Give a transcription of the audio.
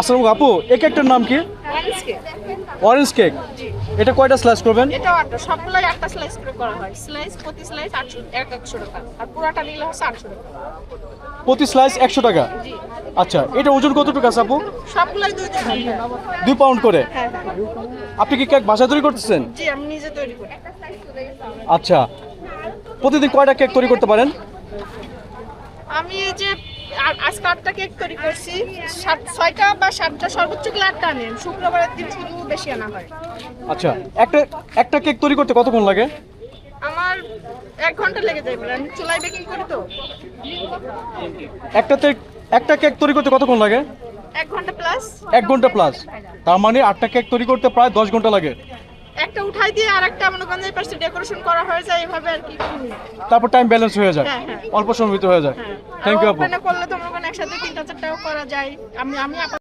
আসসালামু আপু এই কেকটার নাম কি? অরেঞ্জ কেক এটা কয়টা স্লাইস করবেন? এটা আটটা সবগুলাই একটা স্লাইস করে করা হয়। স্লাইস প্রতি স্লাইস আটশো এক একশো টাকা। আর পুরাটা নিলে হচ্ছে আটশো টাকা। প্রতি স্লাইস একশো টাকা? জি। আচ্ছা এটা ওজন কতটুকু আছে আপু? সবগুলাই দুই দুই ঘণ্টা। দুই পাউন্ড করে? হ্যাঁ হ্যাঁ। আপনি কি কেক বাসা তৈরি করতেছেন? জি আমি নিজে তৈরি করি। আচ্ছা প্রতিদিন কয়টা কেক তৈরি করতে পারেন? আমি এই যে আ- আজকে আটটা কেক তৈরি করছি সাত ছয়টা বা সাতটা সর্বোচ্চ গেলে আটটা আনি শুক্রবারের দিন শুধু বেশি আনা হয়। আচ্ছা একটা একটা কেক তৈরি করতে কতক্ষণ লাগে? আমার এক ঘণ্টা লেগে যায় আমি চুলায় বেকিং করি তো। একটাতে একটা কেক তৈরি করতে কতক্ষণ লাগে? এক ঘণ্টা প্লাস এক ঘণ্টা প্লাস তার মানে আটটা কেক তৈরি করতে প্রায় দশ ঘণ্টা লাগে। একটা উঠাই দিয়ে আর একটা মনে করেন পাশে ডেকোরেশন করা হয়ে যায় এভাবে আর কি তারপর টাইম ব্যালেন্স হয়ে যায়। হ্যাঁ, হ্যাঁ। অল্প সময় ভিতরে হয়ে যায়। থ্যাংক ইউ আপু। করলে তো মনে করেন একসাথে তিনটা চারটাও করা যায়। আমি আমি